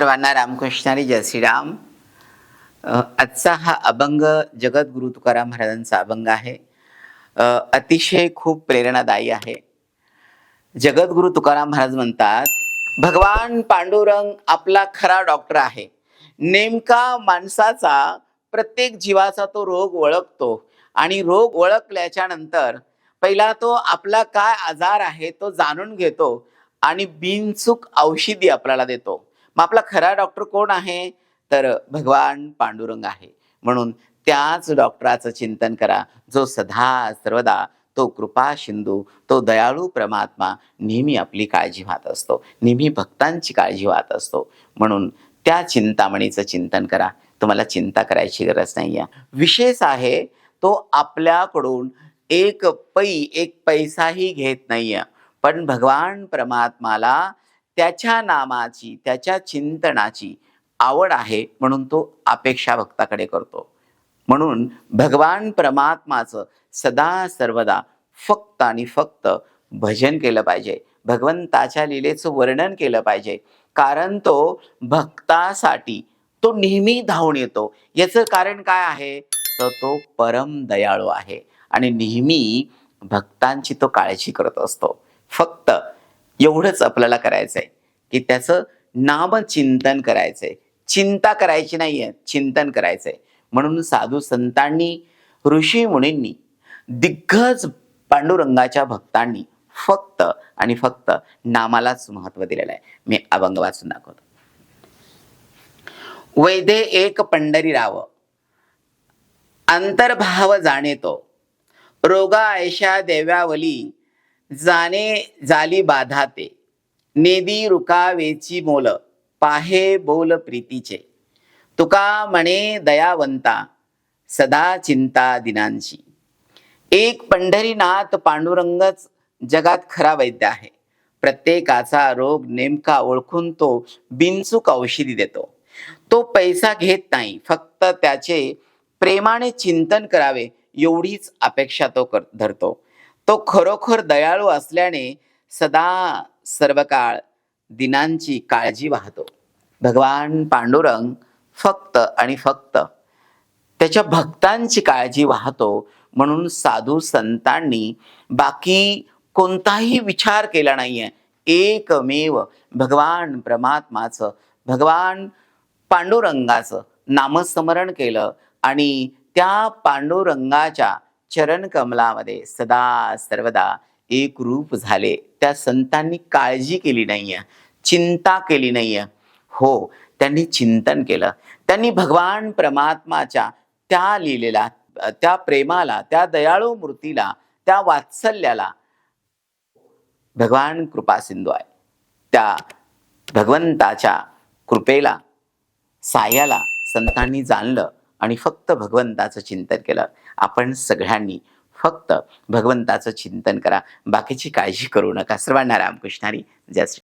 सर्वांना रामकृष्णारी जय श्रीराम आजचा हा अभंग जगद्गुरु तुकाराम महाराजांचा अभंग आहे. अतिशय खूप प्रेरणादायी आहे. जगद्गुरु तुकाराम महाराज म्हणतात भगवान पांडुरंग आपला खरा डॉक्टर आहे. नेमका माणसाचा प्रत्येक जीवाचा तो रोग ओळखतो आणि रोग ओळखल्याच्या नंतर पहिला तो आपला काय आजार आहे तो जाणून घेतो आणि बिनचूक औषधी आपल्याला देतो. मग आपला खरा डॉक्टर कोण आहे? तर भगवान पांडुरंग आहे. म्हणून त्याच डॉक्टराचं चिंतन करा. जो सदा सर्वदा तो कृपा सिंधू तो दयाळू परमात्मा नेहमी आपली काळजी वाहत असतो. नेहमी भक्तांची काळजी वाहत असतो. म्हणून त्या चिंतामणीचं चिंतन करा. तुम्हाला चिंता करायची गरज नाही आहे. विशेष आहे तो आपल्याकडून एक पै एक पैसाही घेत नाहीये पण भगवान परमात्माला त्याच्या नामाची त्याच्या चिंतनाची आवड आहे म्हणून तो अपेक्षा भक्ताकडे करतो. म्हणून भगवान परमात्माचं सदा सर्वदा फक्त आणि फक्त भजन केलं पाहिजे. भगवंताच्या लीलेचं वर्णन केलं पाहिजे. कारण तो भक्तासाठी तो नेहमी धावून येतो. याचं कारण काय आहे? तर तो परम दयाळू आहे. आणि नेहमी भक्तांची तो काळजी करत असतो. फक्त एवढंच आपल्याला करायचंय की त्याचं नामचिंतन करायचंय. चिंता करायची नाहीये चिंतन करायचंय. म्हणून साधू संतांनी ऋषी मुनींनी दिग्गज पांडुरंगाच्या भक्तांनी फक्त आणि फक्त नामालाच महत्त्व दिलेलं आहे. मी अभंग वाचून दाखवतो. वैदे एक पंढरी राव. अंतर्भाव जाणे तो रोगा ऐशा देव्यावली. जाणे जाली बाधा ते नेदी रुकावेची मोल पाहे बोल प्रीतीचे. तुका म्हणे दयावंता सदा चिंता दिनांची. एक पंढरीनाथ पांडुरंगच जगात खरा वैद्य आहे. प्रत्येकाचा रोग नेमका ओळखून तो बिनचूक औषधी देतो. तो पैसा घेत नाही फक्त त्याचे प्रेमाने चिंतन करावे एवढीच अपेक्षा तो कर धरतो. तो खरोखर दयाळू असल्याने सदा सर्व काळ दिनांची काळजी वाहतो. भगवान पांडुरंग फक्त आणि फक्त त्याच्या भक्तांची काळजी वाहतो म्हणून साधू संतांनी बाकी कोणताही विचार केला नाहीये. एकमेव भगवान परमात्माचं भगवान पांडुरंगाचं नामस्मरण केलं आणि त्या पांडुरंगाच्या चरण कमलामध्ये सदा सर्वदा एक रूप झाले. त्या संतांनी काळजी केली नाहीये चिंता केली नाहीये. हो त्यांनी चिंतन केलं. त्यांनी भगवान परमात्माच्या त्या लिहिलेला त्या प्रेमाला त्या दयाळू मूर्तीला त्या वात्सल्याला भगवान कृपा सिंधू आहे. त्या भगवंताच्या कृपेला साह्याला संतांनी जाणलं. आणि फक्त भगवंताचं चिंतन केलं. आपण सगळ्यांनी फक्त भगवंताचं चिंतन करा. बाकीची काळजी करू नका. सर्वांना रामकृष्णारी. जय श्री